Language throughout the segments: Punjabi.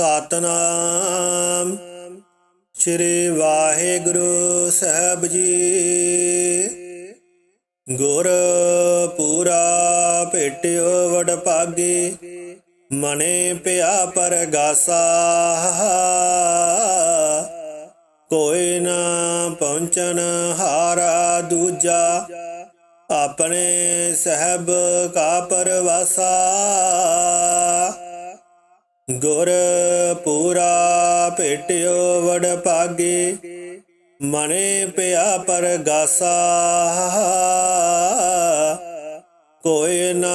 ਸਤਨਾਮ। ਸ੍ਰੀ ਵਾਹਿਗੁਰੂ ਸਾਹਿਬ ਜੀ। ਗੁਰ ਪੂਰਾ ਭੇਟਿਓ ਵਡ ਭਾਗੀ ਮਨੇ ਪਿਆ ਪਰਗਾਸਾ। ਕੋਈ ਨਾ ਪਹੁੰਚਨ ਹਾਰਾ ਦੂਜਾ, ਆਪਣੇ ਸਹਿਬ ਕਾ ਪਰਵਾਸਾ। ਗੁਰ ਪੂਰਾ ਭੇਟਿਓ ਵਡ ਭਾਗੇ ਮਨੇ ਪਿਆ ਪਰਗਾਸਾ। ਕੋਈ ਨਾ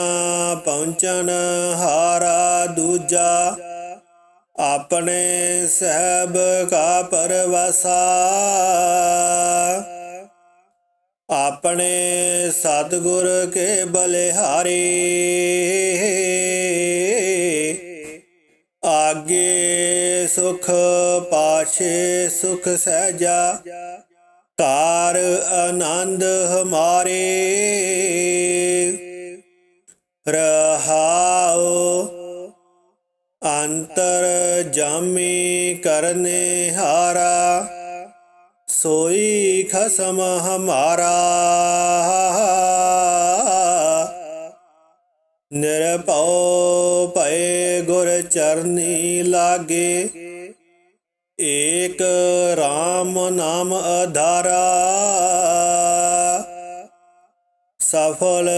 ਪਹੁੰਚਨ ਹਾਰਾ ਦੂਜਾ, ਆਪਣੇ ਸਹਿਬ ਕਾ ਪਰਵਾਸਾ। ਆਪਣੇ ਸਤਿਗੁਰ ਕੇ ਬਲਿਹਾਰੀ ਸੁਖ ਪਾਛੇ ਸੁਖ ਸਹਿਜਾ ਤਾਰ ਆਨੰਦ ਹਮਾਰੇ। ਰਹਾਓ ਅੰਤਰ ਜਾਮੀ ਕਰਨੇ ਹਾਰਾ, ਸੋਈ ਖਸਮ ਹਮਾਰਾ। ਨਿਰਭਉ ਭਏ ਗੁਰ ਚਰਨੀ ਲਾਗੇ ਏਕ RAM ਨਾਮ ਆਧਾਰਾ ਸਫਲ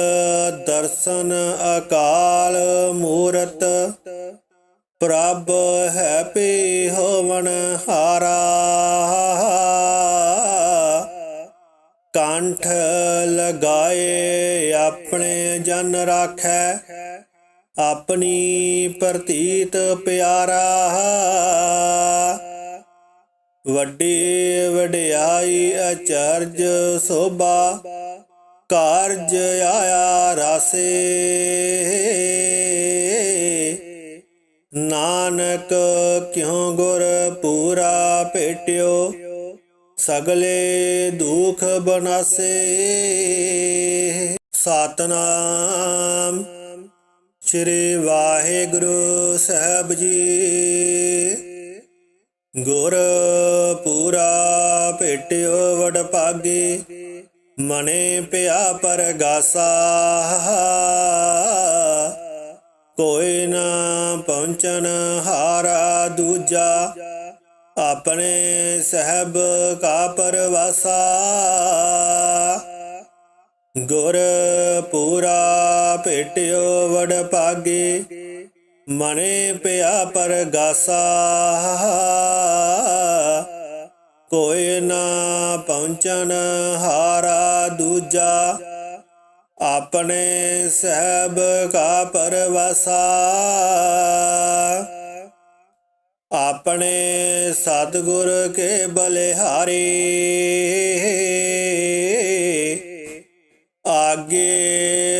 ਦਰਸ਼ਨ ਅਕਾਲ ਮੂਰਤ, ਪ੍ਰਭ ਹੈ ਪੀ ਹੋਵਨ ਹਾਰਾ। ਕੰਠ ਲਗਾਏ ਆਪਣੇ ਜਨ ਰਾਖੈ, ਆਪਣੀ ਪ੍ਰਤੀਤ ਪਿਆਰਾ। ਵੱਡੀ ਵਡਿਆਈ ਅਚਰਜ ਸੋਭਾ, ਕਾਰਜ ਆਇਆ ਰਾਸੇ। ਨਾਨਕ ਕਿਉ ਗੁਰ ਪੂਰਾ ਭੇਟਿਓ, ਸਗਲੇ ਦੁਖ ਬਨਾਸੇ। ਸਤਨਾਮ ਸ੍ਰੀ ਵਾਹਿਗੁਰੂ ਸਾਹਿਬ ਜੀ। ਗੁਰ ਪੂਰਾ ਭੇਟਿਓ ਵਡ ਭਾਗੇ ਮਨੇ ਪਿਆ ਪਰਗਾਸਾ। ਕੋਈ ਨਾ ਪਹੁੰਚਨ ਹਾਰਾ ਦੂਜਾ, ਆਪਣੇ ਸਹਿਬ ਕਾ ਪਰਵਾਸਾ। ਗੁਰ ਪੂਰਾ ਭੇਟਿਓ ਵਡ ਭਾਗੇ ਮਣੇ ਪਿਆ ਪਰਗਾਸਾ, ਕੋਈ ਨਾ ਪਹੁੰਚਨ ਹਾਰਾ ਦੂਜਾ, ਆਪਣੇ ਸਹਿਬ ਕਾ ਪਰਵਾਸਾ। ਆਪਣੇ ਸਤਿਗੁਰ ਕੇ ਬਲਿਹਾਰੀ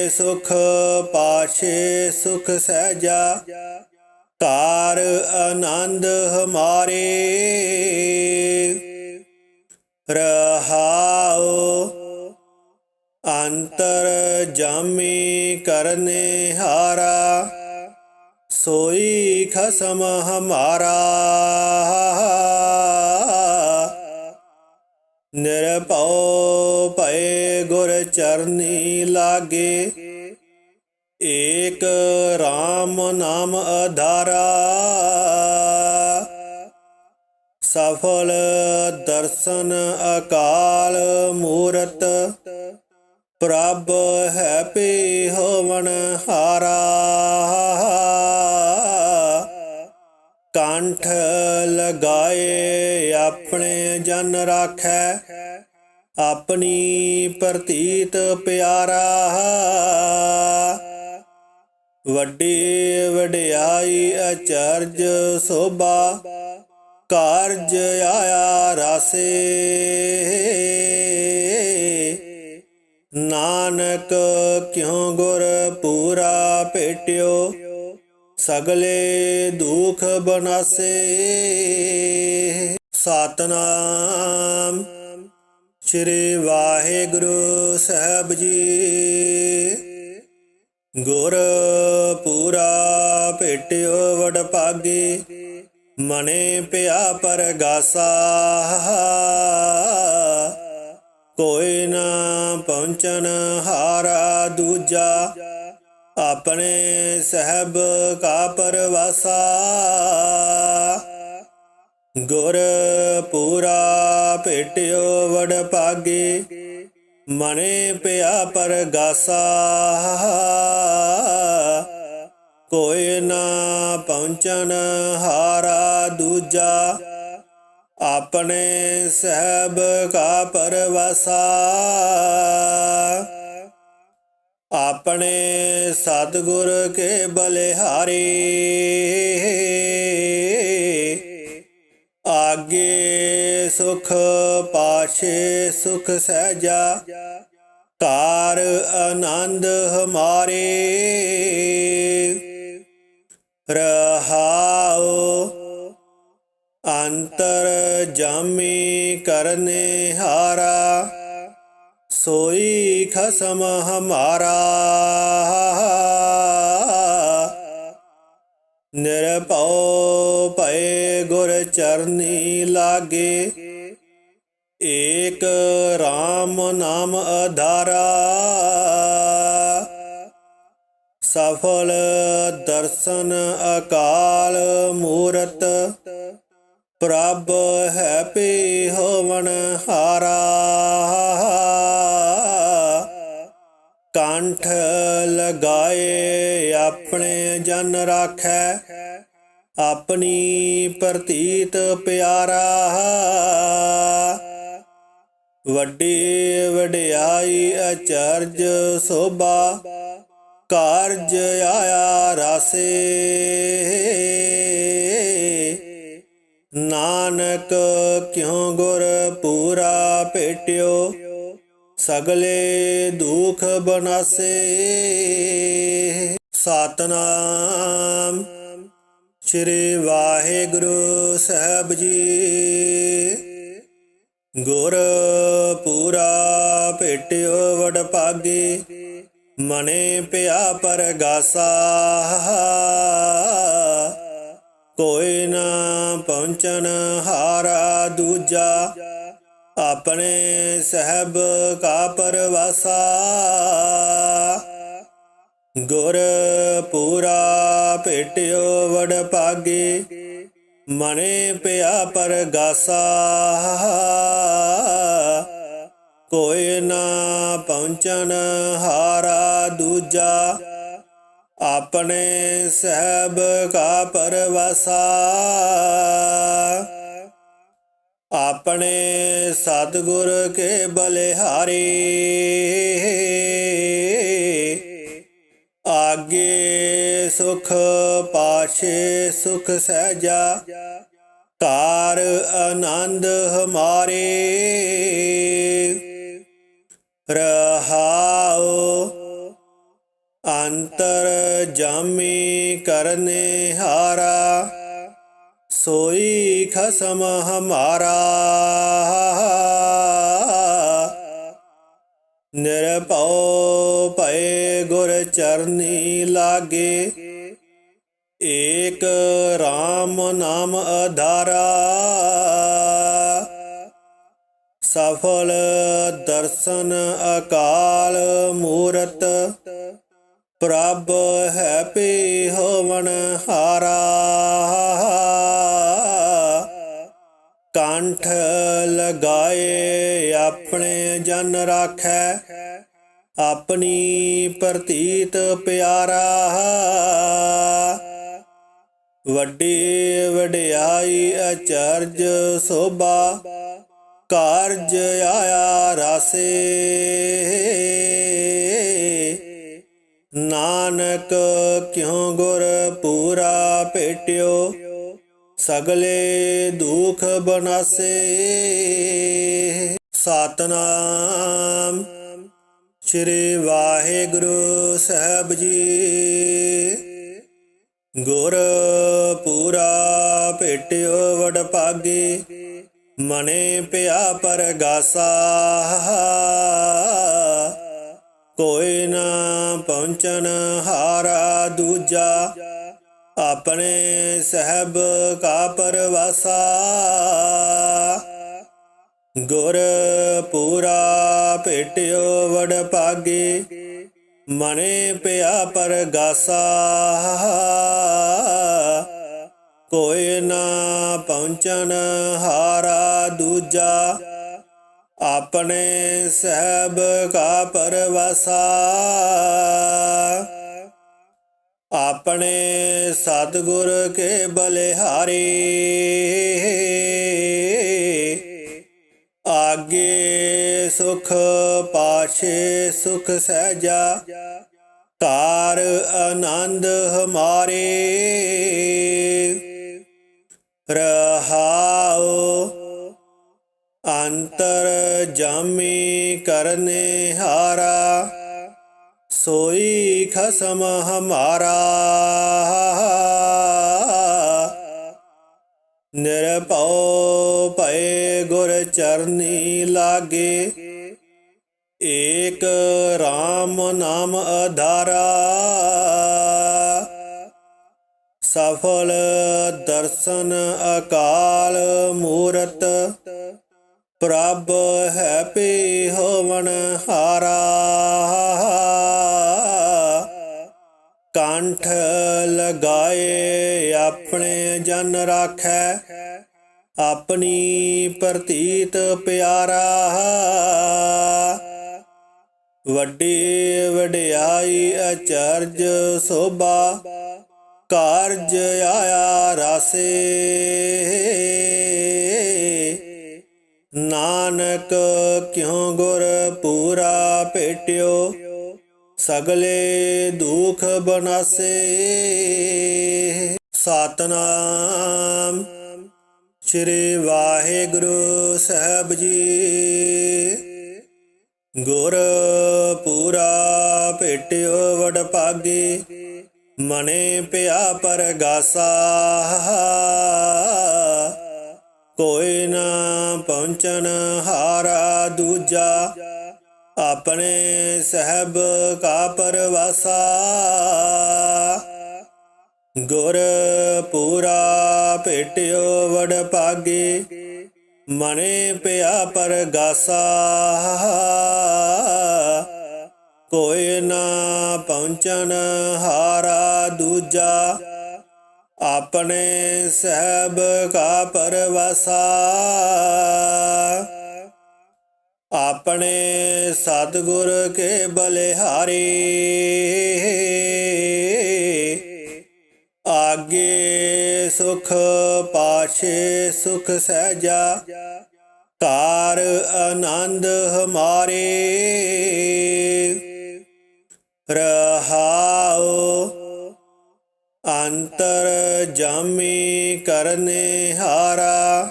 ਸੁਖ ਪਾਛੇ ਸੁਖ ਸਹਿਜਾ ਤਾਰ ਆਨੰਦ ਹਮਾਰੇ। ਰਹਾਓ ਅੰਤਰ ਜਾਮੀ ਕਰਨੇ ਹਾਰਾ, ਸੋਈ ਖਸਮ ਹਮਾਰਾ। ਨਿਰਭਉ ਭਏ ਗੁਰ ਚਰਨੀ ਲਾਗੇ। ਏਕ RAM ਨਾਮ ਅਧਾਰਾ। ਸਫਲ ਦਰਸ਼ਨ ਅਕਾਲ ਮੂਰਤ। ਪ੍ਰਭ ਹੈ ਪੀ ਹੋਵਨ ਹਾਰਾ। ਕੰਠ ਲਗਾਏ, ਆਪਣੇ ਜਨ ਰਾਖੈ। ਆਪਣੀ ਪ੍ਰਤੀਤ ਪਿਆਰਾ। ਵੱਡੀ ਵਡਿਆਈ ਅਚਰਜ ਸੋਭਾ, ਕਾਰਜ ਆਇਆ ਰਾਸੇ। ਨਾਨਕ ਕਿਉ ਗੁਰ ਪੂਰਾ ਭੇਟਿਓ? ਸਗਲੇ ਦੁਖ ਬਨਾਸੇ। ਸਤਨਾਮ ਸ੍ਰੀ ਵਾਹਿਗੁਰੂ ਸਾਹਿਬ ਜੀ। ਗੁਰ ਪੂਰਾ ਭੇਟਿਓ ਵਡ ਭਾਗੇ ਮਨੇ ਪਿਆ ਪਰਗਾਸਾ। ਕੋਈ ਨਾ ਪਹੁੰਚਨ ਹਾਰਾ ਦੂਜਾ। ਆਪਣੇ ਸਹਿਬ ਕਾ ਪਰਵਾਸਾ। ਗੁਰ ਪੂਰਾ ਭੇਟਿਓ ਵਡ ਭਾਗੇ ਮਨੇ ਪਿਆ ਪਰਗਾਸਾ। ਕੋਈ ਨਾ ਪਹੁੰਚਨ ਹਾਰਾ ਦੂਜਾ, ਆਪਣੇ ਸਹਿਬ ਕਾ ਪਰਵਾਸਾ। ਆਪਣੇ ਸਤਿਗੁਰ ਕੇ ਬਲਿਹਾਰੀ। ਆਗੇ ਸੁਖ ਪਾਛੇ ਸੁਖ ਸਹਿਜਾ ਤਾਰ ਆਨੰਦ ਹਮਾਰੇ। ਰਹਾਉ ਅੰਤਰ ਜਾਮੀ ਕਰਨੇ ਹਾਰਾ ਸੋਈ ਖਸਮ ਹਮਾਰਾ। ਨਿਰਭਉ ਭਏ ਗੁਰ ਚਰਨੀ ਲਾਗੇ। ਏਕ RAM ਨਾਮ ਅਧਾਰਾ। ਸਫਲ ਦਰਸ਼ਨ ਅਕਾਲ ਮੂਰਤ। ਪ੍ਰਭ ਹੈ ਪੀ ਹੋਵਨ ਹਾਰਾ। ਗਾਏ ਆਪਣੇ ਜਨ ਰਾਖੈ। ਆਪਣੀ ਪ੍ਰਤੀਤ ਪਿਆਰਾ। ਵੱਡੀ ਵਡਿਆਈ ਅਚਰਜ ਸੋਭਾ। ਕਾਰਜ ਆਇਆ ਰਾਸੇ। ਨਾਨਕ ਕਿਉ ਗੁਰ ਪੂਰਾ ਭੇਟਿਓ? ਸਗਲੇ ਦੁਖ ਬਨਾਸੇ। ਸਤਨਾਮ ਸ੍ਰੀ ਵਾਹਿਗੁਰੂ ਸਾਹਿਬ ਜੀ। ਗੁਰ ਪੂਰਾ ਭੇਟਿਓ ਵਡ ਭਾਗੇ ਮਨੇ ਪਿਆ ਪਰਗਾਸਾ। ਕੋਈ ਨਾ ਪਹੁੰਚਨ ਹਾਰਾ ਦੂਜਾ। ਆਪਣੇ ਸਹਿਬ ਕਾ ਪਰਵਾਸਾ। ਗੁਰ ਪੂਰਾ ਭੇਟਿਓ ਵਡ ਭਾਗੇ ਮਨੇ ਪਿਆ ਪਰਗਾਸਾ। ਕੋਈ ਨਾ ਪਹੁੰਚਨ ਹਾਰਾ ਦੂਜਾ, ਆਪਣੇ ਸਹਿਬ ਕਾ ਪਰਵਾਸਾ। ਆਪਣੇ ਸਤਿਗੁਰ ਕੇ ਬਲਿਹਾਰੀ। ਆਗੇ ਸੁਖ ਪਾਛੇ ਸੁਖ ਸਹਿਜਾ, ਤਾਰ ਆਨੰਦ ਹਮਾਰੇ। ਰਹਾਓ ਅੰਤਰ ਜਾਮੀ ਕਰਨੇ ਹਾਰਾ ਸੋਈ ਖਸਮ ਹਮਾਰਾ। ਨਿਰਭਉ ਭਏ ਗੁਰ ਚਰਨੀ ਲਾਗੇ। ਏਕ RAM ਨਾਮ ਅਧਾਰਾ। ਸਫਲ ਦਰਸ਼ਨ ਅਕਾਲ ਮੂਰਤ। ਪ੍ਰਭ ਹੈ ਪੀ ਹੋਵਨ ਹਾਰਾ। ਕੰਠ ਲਗਾਏ, ਆਪਣੇ ਜਨ ਰਾਖੈ। ਆਪਣੀ ਪ੍ਰਤੀਤ ਪਿਆਰਾ। ਵੱਡੀ ਵਡਿਆਈ ਅਚਰਜ ਸੋਭਾ, ਕਾਰਜ ਆਇਆ ਰਾਸੇ। ਨਾਨਕ ਕਿਉ ਗੁਰ ਪੂਰਾ ਭੇਟਿਓ? ਸਗਲੇ ਦੁਖ ਬਨਾਸੇ। ਸਤਨਾਮ ਸ੍ਰੀ ਵਾਹਿਗੁਰੂ ਸਾਹਿਬ ਜੀ। ਗੁਰ ਪੂਰਾ ਭੇਟਿਓ ਵਡ ਭਾਗੇ ਮਨੇ ਪਿਆ ਪਰਗਾਸਾ। ਕੋਈ ਨਾ ਪਹੁੰਚਨ ਹਾਰਾ ਦੂਜਾ। ਆਪਣੇ ਸਹਿਬ ਕਾ ਪਰਵਾਸਾ। ਗੁਰ ਪੂਰਾ ਭੇਟਿਓ ਵਡ ਭਾਗੇ ਮਨੇ ਪਿਆ ਪਰਗਾਸਾ। ਕੋਈ ਨਾ ਪਹੁੰਚਨ ਹਾਰਾ ਦੂਜਾ, ਆਪਣੇ ਸਹਿਬ ਕਾ ਪਰਵਾਸਾ। ਆਪਣੇ ਸਤਿਗੁਰ ਕੇ ਬਲਿਹਾਰੀ। ਆਗੇ ਸੁਖ ਪਾਛੇ ਸੁਖ ਸਹਿਜਾ। ਤਾਰ ਆਨੰਦ ਹਮਾਰੇ। ਰਹਾਓ ਅੰਤਰ ਜਾਮੀ ਕਰਨੇ ਹਾਰਾ ਸੋਈ ਖਸਮ ਹਮਾਰਾ। ਨਿਰਭਉ ਭਏ ਗੁਰ ਚਰਨੀ ਲਾਗੇ। ਏਕ RAM ਨਾਮ ਅਧਾਰਾ। ਸਫਲ ਦਰਸ਼ਨ ਅਕਾਲ ਮੂਰਤ। ਪ੍ਰਭ ਹੈ ਪੀ ਹੋਵਨ ਹਾਰਾ। ਕੰਠ ਲਗਾਏ, ਆਪਣੇ ਜਨ ਰਾਖੈ। ਆਪਣੀ ਪ੍ਰਤੀਤ ਪਿਆਰਾ। ਵੱਡੀ ਵਡਿਆਈ ਅਚਰਜ ਸੋਭਾ, ਕਾਰਜ ਆਇਆ ਰਾਸੇ। ਨਾਨਕ ਕਿਉ ਗੁਰ ਪੂਰਾ ਭੇਟਿਓ? ਸਗਲੇ ਦੁਖ ਬਨਾਸੇ। ਸਤਨਾਮ ਸ੍ਰੀ ਵਾਹਿਗੁਰੂ ਸਾਹਿਬ ਜੀ। ਗੁਰ ਪੂਰਾ ਭੇਟਿਓ ਵਡ ਭਾਗੇ ਮਨੇ ਪਿਆ ਪਰਗਾਸਾ। ਕੋਈ ਨਾ ਪਹੁੰਚਨ ਹਾਰਾ ਦੂਜਾ। ਆਪਣੇ ਸਹਿਬ ਕਾ ਪਰਵਾਸਾ। ਗੁਰ ਪੂਰਾ ਭੇਟਿਓ ਵਡ ਭਾਗੇ ਮਨੇ ਪਿਆ ਪਰਗਾਸਾ। ਕੋਈ ਨਾ ਪਹੁੰਚਨ ਹਾਰਾ ਦੂਜਾ, ਆਪਣੇ ਸਹਿਬ ਕਾ ਪਰਵਾਸਾ। ਆਪਣੇ ਸਤਿਗੁਰ ਕੇ ਬਲਿਹਾਰੀ। ਆਗੇ ਸੁਖ ਪਾਛੇ ਸੁਖ ਸਹਿਜਾ, ਤਾਰ ਆਨੰਦ ਹਮਾਰੇ। ਰਹਾਉ ਅੰਤਰ ਜਾਮੀ ਕਰਨੇ ਹਾਰਾ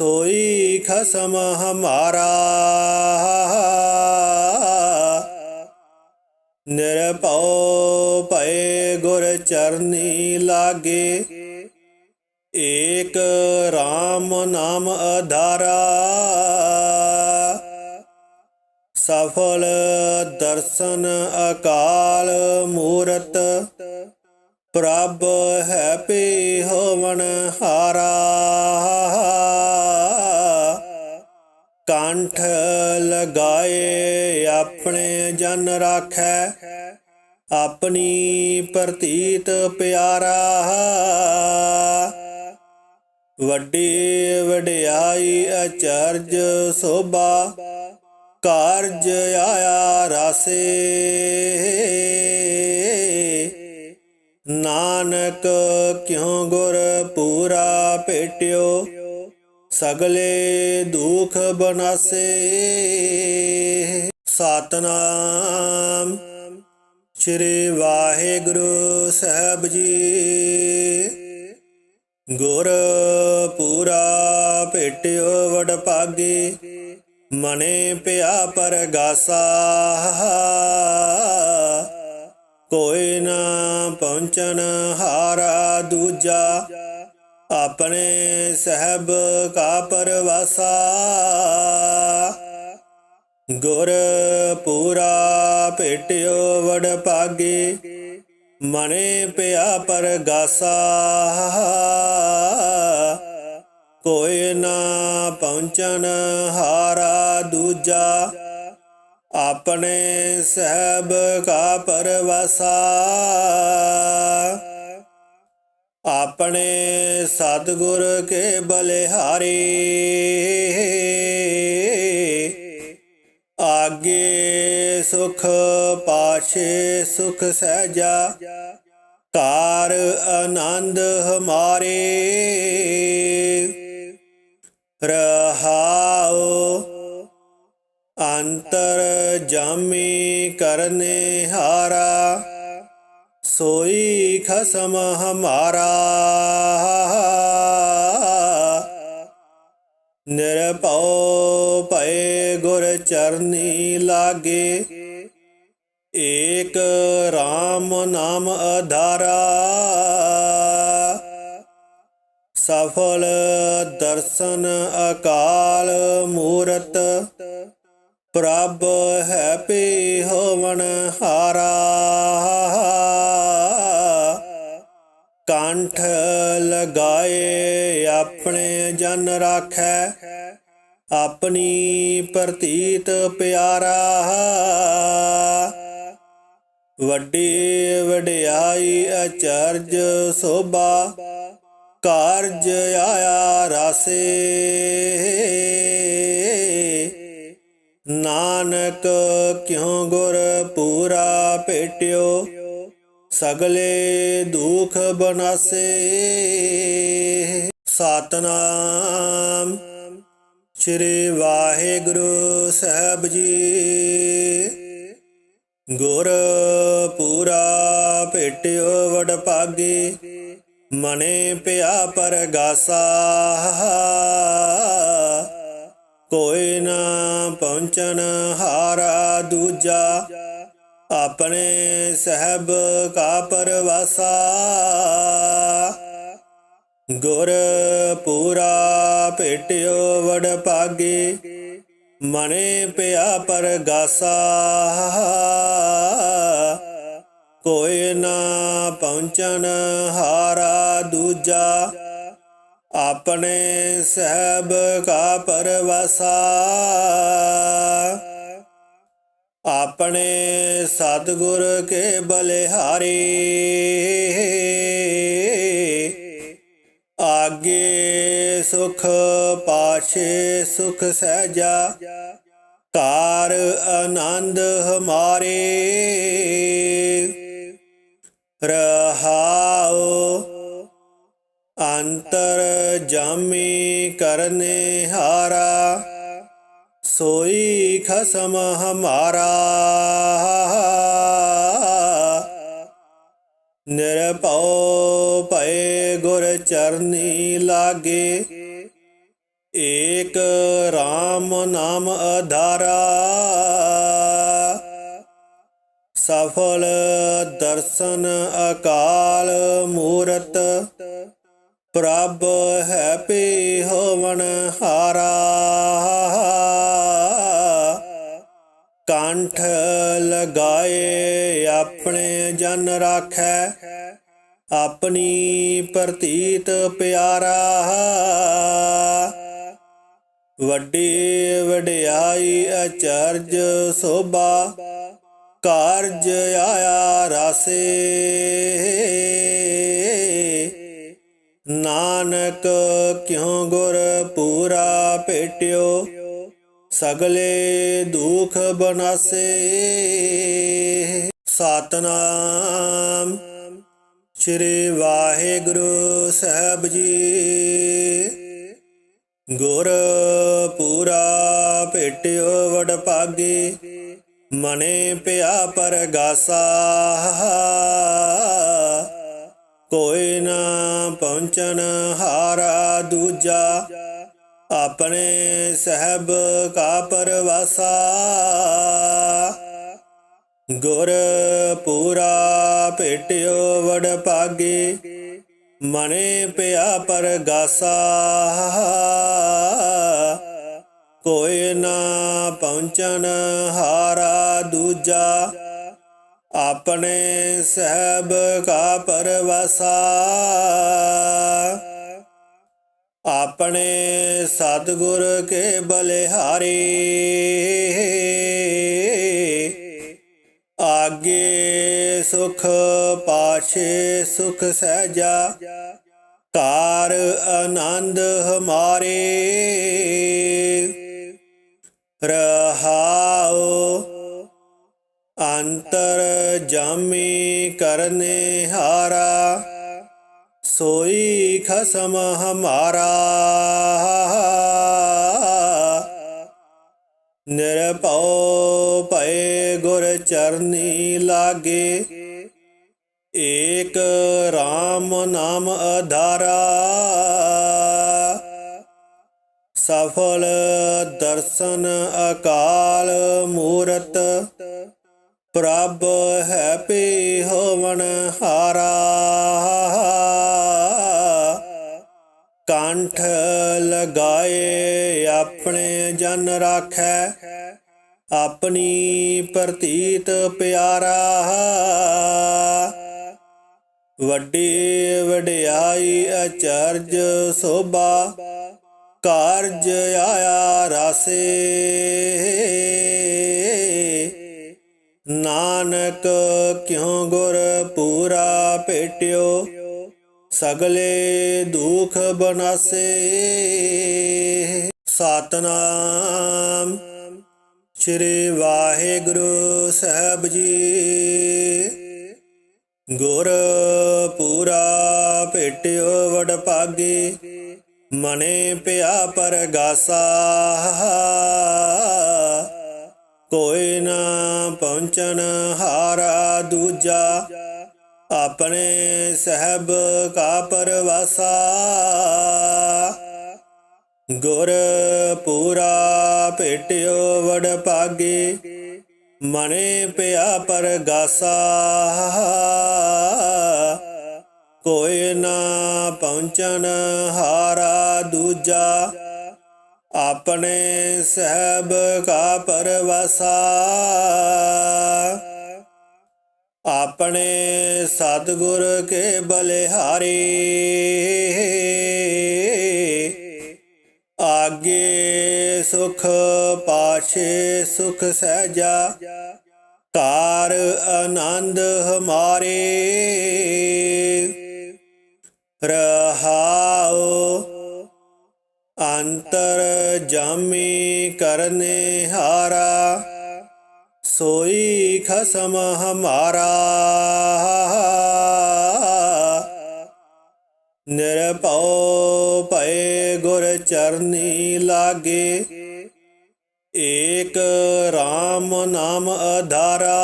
ਸੋਈ ਖਸਮ ਹਮਾਰਾ। ਨਿਰਭਉ ਭਏ ਗੁਰ ਚਰਨੀ ਲਾਗੇ। ਏਕ RAM ਨਾਮ ਅਧਾਰਾ। ਸਫਲ ਦਰਸ਼ਨ ਅਕਾਲ ਮੂਰਤ। ਪ੍ਰਭ ਹੈ ਪੀ ਹੋਵਨ ਹਾਰਾ। ਕੰਠ ਲਗਾਏ, ਆਪਣੇ ਜਨ ਰਾਖੈ। ਆਪਣੀ ਪ੍ਰਤੀਤ ਪਿਆਰਾ। ਵੱਡੀ ਵਡਿਆਈ ਅਚਰਜ ਸੋਭਾ, ਕਾਰਜ ਆਇਆ ਰਾਸੇ। ਨਾਨਕ ਕਿਉ ਗੁਰ ਪੂਰਾ ਭੇਟਿਓ? ਸਗਲੇ ਦੁਖ ਬਨਾਸੇ। ਸਤਨਾਮ ਸ੍ਰੀ ਵਾਹਿਗੁਰੂ ਸਾਹਿਬ ਜੀ। ਗੁਰ ਪੂਰਾ ਭੇਟਿਓ ਵਡ ਭਾਗੇ ਮਨੇ ਪਿਆ ਪਰਗਾਸਾ। ਕੋਈ ਨਾ ਪਹੁੰਚਨ ਹਾਰਾ ਦੂਜਾ। ਆਪਣੇ ਸਹਿਬ ਕਾ ਪਰਵਾਸਾ। ਗੁਰ ਪੂਰਾ ਭੇਟਿਓ ਵਡ ਭਾਗੇ, ਮਨੇ ਪਿਆ ਪਰਗਾਸਾ। ਕੋਈ ਨਾ ਪਹੁੰਚਨ ਹਾਰਾ ਦੂਜਾ, ਆਪਣੇ ਸਹਿਬ ਕਾ ਪਰਵਾਸਾ। ਆਪਣੇ ਸਤਿਗੁਰ ਕੇ ਬਲਿਹਾਰੀ। ਆਗੇ ਸੁਖ ਪਾਛੇ ਸੁਖ ਸਹਿਜਾ ਕਾਰ ਆਨੰਦ ਹਮਾਰੇ। ਰਹਾਉ ਅੰਤਰ ਜਾਮੀ ਕਰਨੇ ਹਾਰਾ ਸੋਈ ਖਸਮ ਹਮਾਰਾ। ਨਿਰਭਉ ਭਏ ਗੁਰ ਚਰਨੀ ਲਾਗੇ। ਏਕ RAM ਨਾਮ ਅਧਾਰਾ। ਸਫਲ ਦਰਸ਼ਨ ਅਕਾਲ ਮੂਰਤ। ਪ੍ਰਭ ਹੈ ਪੀ ਹੋਵਨ ਹਾਰਾ। ਕੰਠ ਲਗਾਏ, ਆਪਣੇ ਜਨ ਰਾਖੈ। ਆਪਣੀ ਪ੍ਰਤੀਤ ਪਿਆਰਾ। ਵੱਡੀ ਵਡਿਆਈ ਅਚਰਜ ਸੋਭਾ, ਕਾਰਜ ਆਇਆ ਰਾਸੇ। ਨਾਨਕ ਕਿਉ ਗੁਰ ਪੂਰਾ ਭੇਟਿਓ? ਸਗਲੇ ਦੁਖ ਬਨਾਸੇ। ਸਤਨਾਮ ਸ੍ਰੀ ਵਾਹਿਗੁਰੂ ਸਾਹਿਬ ਜੀ। ਗੁਰ ਪੂਰਾ ਭੇਟਿਓ ਵਡ ਭਾਗੇ ਮਨੇ ਪਿਆ ਪਰਗਾਸਾ। ਕੋਈ ਨਾ ਪਹੁੰਚਨ ਹਾਰਾ ਦੂਜਾ। ਆਪਣੇ ਸਹਿਬ ਕਾ ਪਰਵਾਸਾ। ਗੁਰ ਪੂਰਾ ਭੇਟਿਓ ਵਡ ਭਾਗੇ, ਮਨੇ ਪਿਆ ਪਰਗਾਸਾ। ਕੋਈ ਨਾ ਪਹੁੰਚਨ ਹਾਰਾ ਦੂਜਾ, ਆਪਣੇ ਸਹਿਬ ਕਾ ਪਰਵਾਸਾ। ਆਪਣੇ ਸਤਿਗੁਰ ਕੇ ਬਲਿਹਾਰੀ। ਆਗੇ ਸੁਖ ਪਾਛੇ ਸੁਖ ਸਹਿਜਾ। ਕਾਰ ਆਨੰਦ ਹਮਾਰੇ। ਰਹਾਓ ਅੰਤਰ ਜਾਮੀ ਕਰਨੇ ਹਾਰਾ ਸੋਈ ਖਸਮ ਹਮਾਰਾ। ਨਿਰਭਉ ਭਏ ਗੁਰ ਚਰਨੀ ਲਾਗੇ। ਏਕ RAM ਨਾਮ ਅਧਾਰਾ। ਸਫਲ ਦਰਸ਼ਨ ਅਕਾਲ ਮੂਰਤ। ਪ੍ਰਭ ਹੈ ਪੀ ਹੋਵਨ ਹਾਰਾ। ਕੰਠ ਲਗਾਏ, ਆਪਣੇ ਜਨ ਰਾਖੈ। ਆਪਣੀ ਪ੍ਰਤੀਤ ਪਿਆਰਾ। ਵੱਡੀ ਵਡਿਆਈ ਅਚਰਜ ਸੋਭਾ, ਕਾਰਜ ਆਇਆ ਰਾਸੇ। ਨਾਨਕ ਕਿਉ ਗੁਰ ਪੂਰਾ ਭੇਟਿਓ? ਸਗਲੇ ਦੁਖ ਬਨਾਸੇ। ਸਤਨਾਮ ਸ੍ਰੀ ਵਾਹਿਗੁਰੂ ਸਾਹਿਬ ਜੀ। ਗੁਰ ਪੂਰਾ ਭੇਟਿਓ ਵਡ ਭਾਗੇ ਮਨੇ ਪਿਆ ਪਰਗਾਸਾ। ਕੋਈ ਨਾ ਪਹੁੰਚਨ ਹਾਰਾ ਦੂਜਾ। ਆਪਣੇ ਸਹਿਬ ਕਾ ਪਰਵਾਸਾ। ਗੁਰ ਪੂਰਾ ਭੇਟਿਓ ਵਡ ਭਾਗੇ ਮਨੇ ਪਿਆ ਪਰਗਾਸਾ। ਕੋਈ ਨਾ ਪਹੁੰਚਨ ਹਾਰਾ ਦੂਜਾ, ਆਪਣੇ ਸਹਿਬ ਕਾ ਪਰਵਾਸਾ। ਆਪਣੇ ਸਤਿਗੁਰ ਕੇ ਬਲਿਹਾਰੀ। ਆਗੇ ਸੁਖ ਪਾਛੇ ਸੁਖ ਸਹਿਜਾ ਕਾਰ ਆਨੰਦ ਹਮਾਰੇ। ਰਹਾਉ ਅੰਤਰ ਜਾਮੀ ਕਰਨੇ ਹਾਰਾ ਸੋਈ ਖਸਮ ਹਮਾਰਾ। ਨਿਰਭਉ ਭਏ ਗੁਰ ਚਰਨੀ ਲਾਗੇ। ਏਕ RAM ਨਾਮ ਅਧਾਰਾ। ਸਫਲ ਦਰਸ਼ਨ ਅਕਾਲ ਮੂਰਤ। ਪ੍ਰਭ ਹੈ ਪੀ ਹੋਵਨ ਹਾਰਾ। ਕੰਠ ਲਗਾਏ, ਆਪਣੇ ਜਨ ਰਾਖੈ। ਆਪਣੀ ਪ੍ਰਤੀਤ ਪਿਆਰਾ। ਵੱਡੀ ਵਡਿਆਈ ਅਚਰਜ ਸੋਭਾ, ਕਾਰਜ ਆਇਆ ਰਾਸੇ। ਨਾਨਕ ਕਿਉ ਗੁਰ ਪੂਰਾ ਭੇਟਿਓ? ਸਗਲੇ ਦੁਖ ਬਨਾਸੇ। ਸਤਨਾਮ ਸ੍ਰੀ ਵਾਹਿਗੁਰੂ ਸਾਹਿਬ ਜੀ। ਗੁਰ ਪੂਰਾ ਭੇਟਿਓ ਵਡ ਭਾਗੇ ਮਨੇ ਪਿਆ ਪਰਗਾਸਾ। ਕੋਈ ਨਾ ਪਹੁੰਚਨ ਹਾਰਾ ਦੂਜਾ। ਆਪਣੇ ਸਹਿਬ ਕਾ ਪਰਵਾਸਾ। ਗੁਰ ਪੂਰਾ ਭੇਟਿਓ ਵਡ ਭਾਗੇ, ਮਨੇ ਪਿਆ ਪਰਗਾਸਾ। ਕੋਈ ਨਾ ਪਹੁੰਚਨ ਹਾਰਾ ਦੂਜਾ, ਆਪਣੇ ਸਹਿਬ ਕਾ ਪਰਵਾਸਾ। ਆਪਣੇ ਸਤਿਗੁਰ ਕੇ ਬਲਿਹਾਰੀ। ਆਗੇ ਸੁਖ ਪਾਛੇ ਸੁਖ ਸਹਿਜਾ। ਕਾਰ ਆਨੰਦ ਹਮਾਰੇ। ਰਹਾਉ ਅੰਤਰ ਜਾਮੀ ਕਰਨੇ ਹਾਰਾ ਸੋਈ ਖਸਮ ਹਮਾਰਾ। ਨਿਰਭਉ ਭਏ ਗੁਰ ਚਰਨੀ ਲਾਗੇ। ਏਕ RAM ਨਾਮ ਅਧਾਰਾ।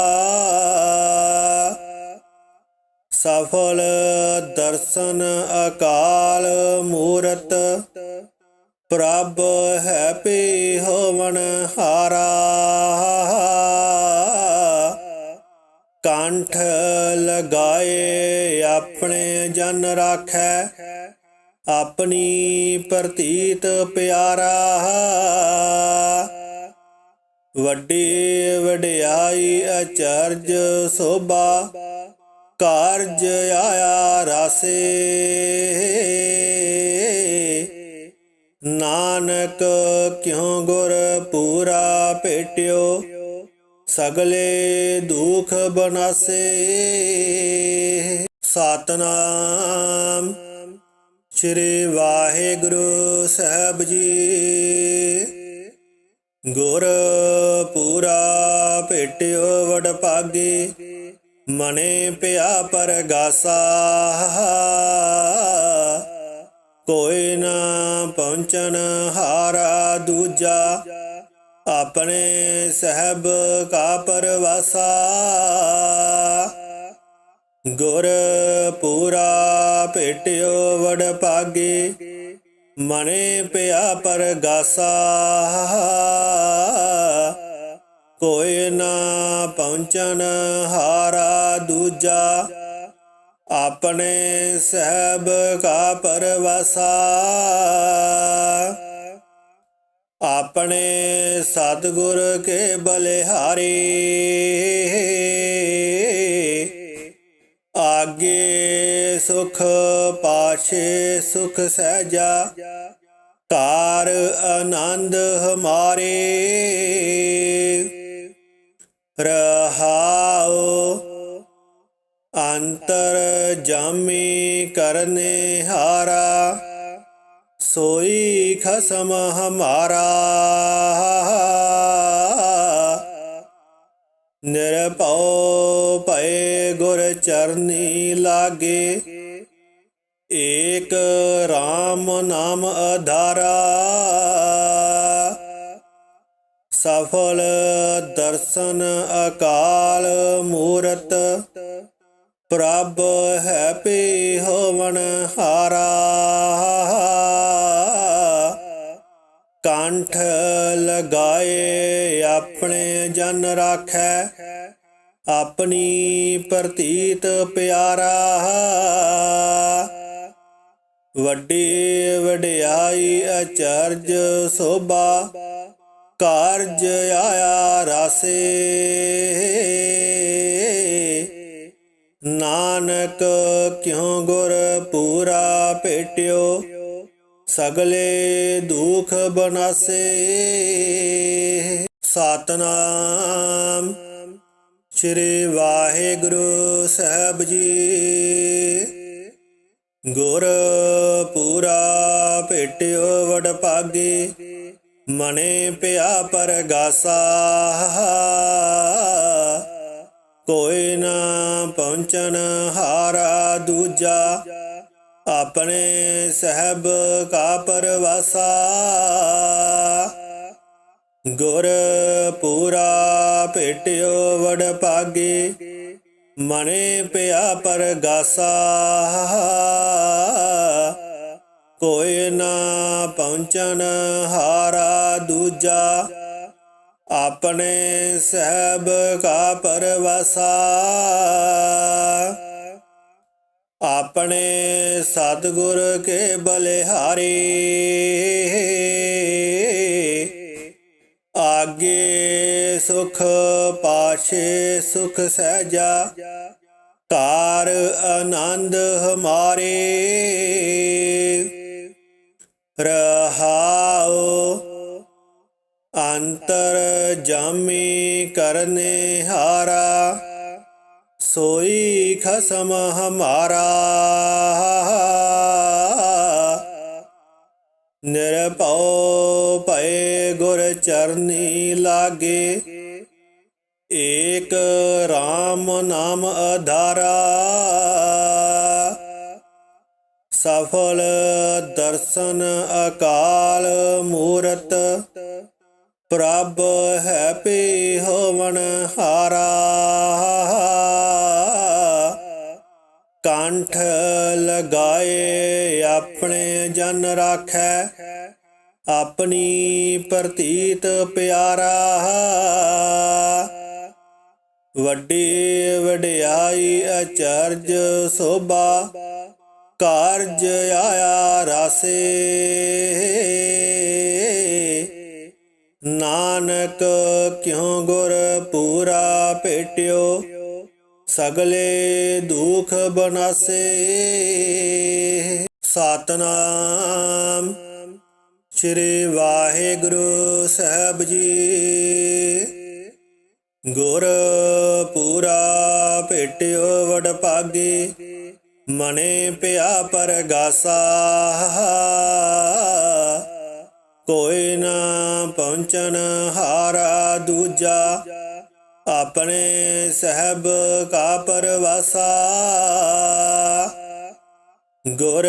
ਸਫਲ ਦਰਸ਼ਨ ਅਕਾਲ ਮੂਰਤ। ਪ੍ਰਭ ਹੈ ਪੀ ਹੋਵਨ ਹਾਰਾ। ਕੰਠ ਲਗਾਏ ਆਪਣੇ ਜਨ ਰਾਖੈ। ਆਪਣੀ ਪ੍ਰਤੀਤ ਪਿਆਰਾ। ਵੱਡੀ ਵਡਿਆਈ ਅਚਰਜ ਸੋਭਾ। ਕਾਰਜ ਆਇਆ ਰਾਸੇ। ਨਾਨਕ ਕਿਉ ਗੁਰ ਪੂਰਾ ਭੇਟਿਓ ਸਗਲੇ ਦੁਖ ਬਨਾਸੇ। ਸਤਨਾਮ ਸ੍ਰੀ ਵਾਹਿਗੁਰੂ ਸਾਹਿਬ ਜੀ। ਗੁਰ ਪੂਰਾ ਭੇਟਿਓ ਵਡ ਭਾਗੇ ਮਨੇ ਪਿਆ ਪਰਗਾਸਾ। ਕੋਈ ਨਾ ਪਹੁੰਚਨ ਹਾਰਾ ਦੂਜਾ। ਆਪਣੇ ਸਹਿਬ ਕਾ ਪਰਵਾਸਾ। ਗੁਰ ਪੂਰਾ ਭੇਟਿਓ ਵੜ ਪਾਗੇ ਮਨੇ ਪਿਆ ਪਰਗਾਸਾ। ਕੋਈ ਨਾ ਪਹੁੰਚਣ ਹਾਰਾ ਦੂਜਾ। ਆਪਣੇ ਸਹਿਬ ਕਾ ਪਰਵਾਸਾ। ਆਪਣੇ ਸਤਿਗੁਰ ਕੇ ਬਲਿਹਾਰੀ। ਆਗੇ ਸੁਖ ਪਾਛੇ ਸੁਖ ਸਹਿਜਾ। ਕਾਰ ਆਨੰਦ ਹਮਾਰੇ। ਰਹਾਉ ਅੰਤਰ ਜਾਮੀ ਕਰਨੇ ਹਾਰਾ, ਸੋਈ ਖਸਮ ਹਮਾਰਾ। ਨਿਰਭਉ ਭਏ ਗੁਰ ਚਰਨੀ ਲਾਗੇ, ਏਕ RAM ਨਾਮ ਅਧਾਰਾ। ਸਫਲ ਦਰਸ਼ਨ ਅਕਾਲ ਮੂਰਤ ਪ੍ਰਭ ਹੈ ਪੀ ਹੋਵਨ ਹਾਰਾ। ਕੰਠ ਲਗਾਏ ਆਪਣੇ ਜਨ ਰਾਖੈ। ਆਪਣੀ ਪ੍ਰਤੀਤ ਪਿਆਰਾ। ਵੱਡੀ ਵਡਿਆਈ ਅਚਰਜ ਸੋਭਾ। ਕਾਰਜ ਆਇਆ ਰਾਸੇ। ਨਾਨਕ ਕਿਉ ਗੁਰ ਪੂਰਾ ਭੇਟਿਓ ਸਗਲੇ ਦੁਖ ਬਨਾਸੇ। ਸਤਨਾਮ ਸ੍ਰੀ ਵਾਹਿਗੁਰੂ ਸਾਹਿਬ ਜੀ। ਗੁਰ ਪੂਰਾ ਭੇਟਿਓ ਵਡ ਭਾਗੇ ਮਨੇ ਪਿਆ ਪਰਗਾਸਾ। ਕੋਈ ਨਾ ਪਹੁੰਚਨ ਹਾਰਾ ਦੂਜਾ। ਆਪਣੇ ਸਹਿਬ ਕਾ ਪਰਵਾਸਾ। ਗੁਰ ਪੂਰਾ ਭੇਟਿਓ ਵੜ ਪਾਗੇ ਮਨੇ ਪਿਆ ਪਰਗਾਸਾ। ਕੋਈ ਨਾ ਪਹੁੰਚਨ ਹਾਰਾ ਦੂਜਾ। ਆਪਣੇ ਸਹਿਬ ਕਾ ਪਰਵਾਸਾ। ਆਪਣੇ ਸਤਿਗੁਰ ਕੇ ਬਲਿਹਾਰੀ। ਆਗੇ ਸੁਖ ਪਾਛੇ ਸੁਖ ਸਹਿਜਾ। ਤਾਰ ਆਨੰਦ ਹਮਾਰੇ। ਰਹਾਉ ਅੰਤਰ ਜਾਮੀ ਕਰਨੇ ਹਾਰਾ, ਸੋਈ ਖਸਮ ਹਮਾਰਾ। ਨਿਰਭਉ ਭਏ ਗੁਰ ਚਰਨੀ ਲਾਗੇ, ਏਕ RAM ਨਾਮ ਅਧਾਰਾ। ਸਫਲ ਦਰਸ਼ਨ ਅਕਾਲ ਮੂਰਤ ਪ੍ਰਭ ਹੈ ਪੀ ਹੋਵਨ ਹਾਰਾ। ਕੰਠ ਲਗਾਏ ਆਪਣੇ ਜਨ ਰਾਖੈ। ਆਪਣੀ ਪ੍ਰਤੀਤ ਪਿਆਰਾ। ਵੱਡੀ ਵਡਿਆਈ ਅਚਰਜ ਸੋਭਾ। ਕਾਰਜ ਆਇਆ ਰਾਸੇ। ਨਾਨਕ ਕਿਉ ਗੁਰ ਪੂਰਾ ਭੇਟਿਓ ਸਗਲੇ ਦੁਖ ਬਨਾਸੇ। ਸਤਨਾਮ ਸ੍ਰੀ ਵਾਹਿਗੁਰੂ ਸਾਹਿਬ ਜੀ। ਗੁਰ ਪੂਰਾ ਭੇਟਿਓ ਵਡ ਭਾਗੇ ਮਨੇ ਪਿਆ ਪਰਗਾਸਾ। ਕੋਈ ਨਾ ਪਹੁੰਚਨ ਹਾਰਾ ਦੂਜਾ। ਆਪਣੇ ਸਹਿਬ ਕਾ ਪਰਵਾਸਾ। ਗੁਰ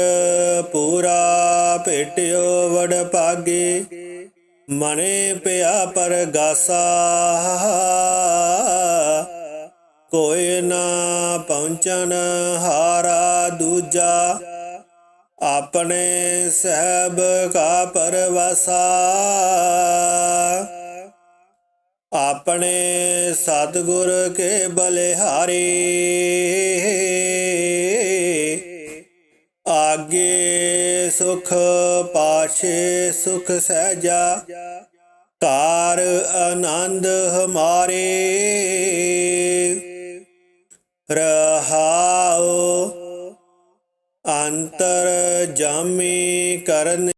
ਪੂਰਾ ਭੇਟਿਓ ਵੜ ਭਾਗੇ। ਮਨੇ ਪਿਆ ਪਰਗਾਸਾ। ਕੋਈ ਨਾ ਪਹੁੰਚਣ ਹਾਰਾ ਦੂਜਾ। ਆਪਣੇ ਸਹਿਬ ਕਾ ਪਰਵਾਸਾ। ਆਪਣੇ ਸਤਿਗੁਰ ਕੇ ਬਲਿਹਾਰੀ। ਆਗੇ ਸੁਖ ਪਾਛੇ ਸੁਖ ਸਹਿਜਾ। ਤਾਰ ਆਨੰਦ ਹਮਾਰੇ। ਰਹਾਉ ਅੰਤਰ ਜਾਮੀ ਕਰਨ